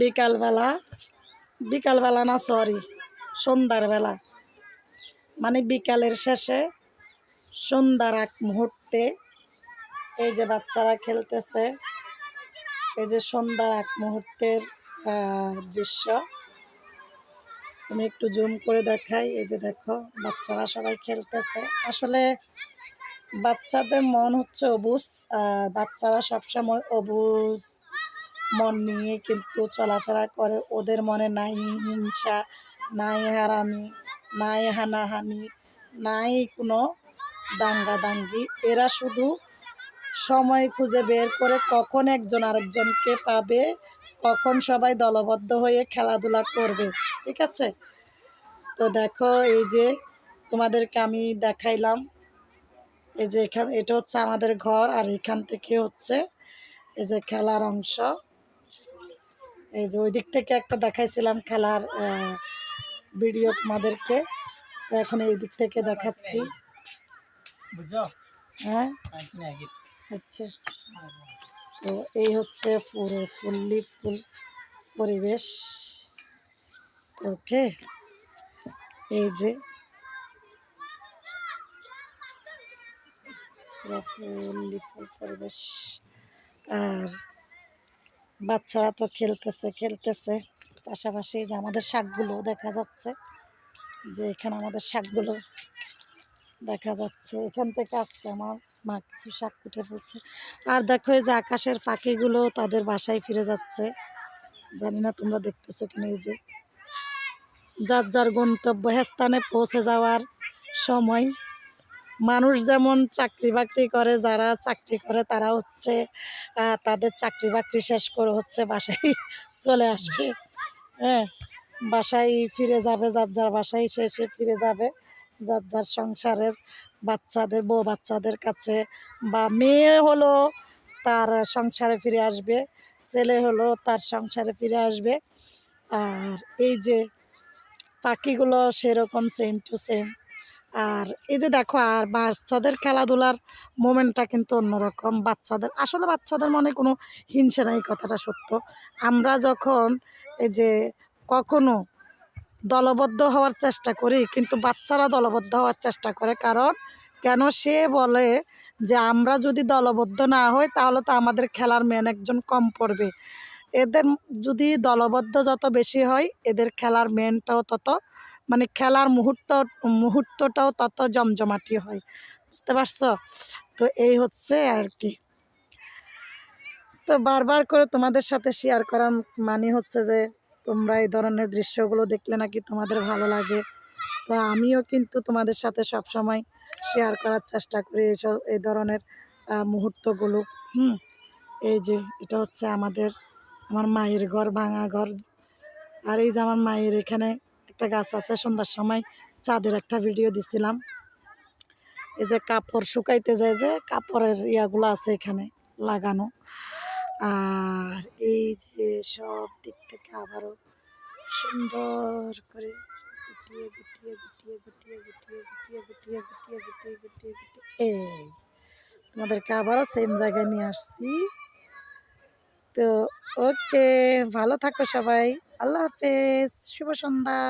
বিকালবেলা বিকালবেলা না সরি সন্ধ্যার বেলা। মানে বিকালের শেষে সন্ধ্যার এক মুহূর্তে এই যে বাচ্চারা খেলতেছে, এই যে সন্ধ্যার এক মুহূর্তের দৃশ্য। আমি একটু জুম করে দেখাই, এই যে দেখো, বাচ্চারা সবাই খেলতেছে। আসলে বাচ্চাদের মন হচ্ছে অবুজ বাচ্চারা সবসময় অবুজ। মন নিয়ে কিন্তু চলাফেরা করে। ওদের মনে নাই হিংসা, নাই হারামি, নাই হানাহানি, নাই কোনো দাঙ্গা দাঙ্গি এরা শুধু সময় খুঁজে বের করে কখন একজন আরেকজনকে পাবে, কখন সবাই দলবদ্ধ হয়ে খেলাধুলা করবে, ঠিক আছে? তো দেখো, এই যে তোমাদেরকে আমি দেখাইলাম। এই যে এখান, এটা হচ্ছে আমাদের ঘর, আর এখান থেকে হচ্ছে এই যে খেলার অংশ। এই যে ওই দিক থেকে একটা দেখাইছিলাম খেলার ভিডিও তোমাদেরকে। তো এখন এই দিক থেকে দেখাচ্ছি। হ্যাঁ? আচ্ছা। তো এই হচ্ছে পুরো ফুললি ফুল পরিবেশ। ওকে। এই যে ফুললি ফুল পরিবেশ। আর বাচ্চারা তো খেলতেছে খেলতেছে। পাশাপাশি যে আমাদের শাকগুলো দেখা যাচ্ছে, যে এখানে আমাদের শাকগুলো দেখা যাচ্ছে। এখান থেকে আজকে আমার মা কিছু শাক কুটে ফেলছে। আর দেখো এই যে আকাশের পাখিগুলো তাদের বাসায় ফিরে যাচ্ছে। জানি না তোমরা দেখতেছো কিনা এই যে। যার যার গন্তব্য স্থানে পৌঁছে যাওয়ার সময় মানুষ যেমন চাকরি বাকরি করে, যারা চাকরি করে তারা হচ্ছে তাদের চাকরি বাকরি শেষ করে হচ্ছে বাসায় চলে আসবে। হ্যাঁ বাসায় ফিরে যাবে, যার যার বাসায় সে সে ফিরে যাবে। যার যার সংসারের বাচ্চাদের, বউ বাচ্চাদের কাছে, বা মেয়ে হলো তার সংসারে ফিরে আসবে, ছেলে হলো তার সংসারে ফিরে আসবে। আর এই যে পাখিগুলো সেরকম সেম টু সেম আর এই যে দেখো, আর বাচ্চাদের খেলাধুলার মোমেন্টটা কিন্তু অন্যরকম। বাচ্চাদের, আসলে বাচ্চাদের মনে কোনো হিংসা নাই, কথাটা সত্য। আমরা যখন এই যে কখনো দলবদ্ধ হওয়ার চেষ্টা করি, কিন্তু বাচ্চারা দলবদ্ধ হওয়ার চেষ্টা করে, কারণ কেন সে বলে যে আমরা যদি দলবদ্ধ না হই, তাহলে তো আমাদের খেলার মেন একজন কম পড়বে। এদের যদি দলবদ্ধ যত বেশি হয়, এদের খেলার মেনটাও তত মানে খেলার মুহূর্ত, মুহূর্তটাও তত জমজমাটি হয়। বুঝতে পারছ? তো এই হচ্ছে আর কি। তো বারবার করে তোমাদের সাথে শেয়ার করার মানে হচ্ছে যে, তোমরা এই ধরনের দৃশ্যগুলো দেখলে নাকি তোমাদের ভালো লাগে। তো আমিও কিন্তু তোমাদের সাথে সব সময় শেয়ার করার চেষ্টা করি এইসব এই ধরনের মুহূর্তগুলো। হুম? এই যে, এটা হচ্ছে আমাদের, আমার মায়ের ঘর, ভাঙা ঘর। আর এই যে আমার মায়ের এখানে একটা গাছ আছে সন্ধ্যার সময় চাঁদের একটা ভিডিও দিছিলাম এই যে কাপড় শুকাইতে যায় যে কাপড়ের ইয়াগুলো আছে এখানে লাগানো আর এই যে সব দিক থেকে আবারও সুন্দর করে গুটিয়ে গুটিয়ে গুটিয়ে গুটিয়ে গুটিয়ে গুটিয়ে গুটিয়ে গুটিয়ে গুটিয়ে গুটিয়ে গুটিয়ে এই তোমাদেরকে আবারও সেম জায়গায় নিয়ে আসছি তো ওকে ভালো থাকো সবাই আল্লাহ হাফেজ শুভ সন্ধ্যা।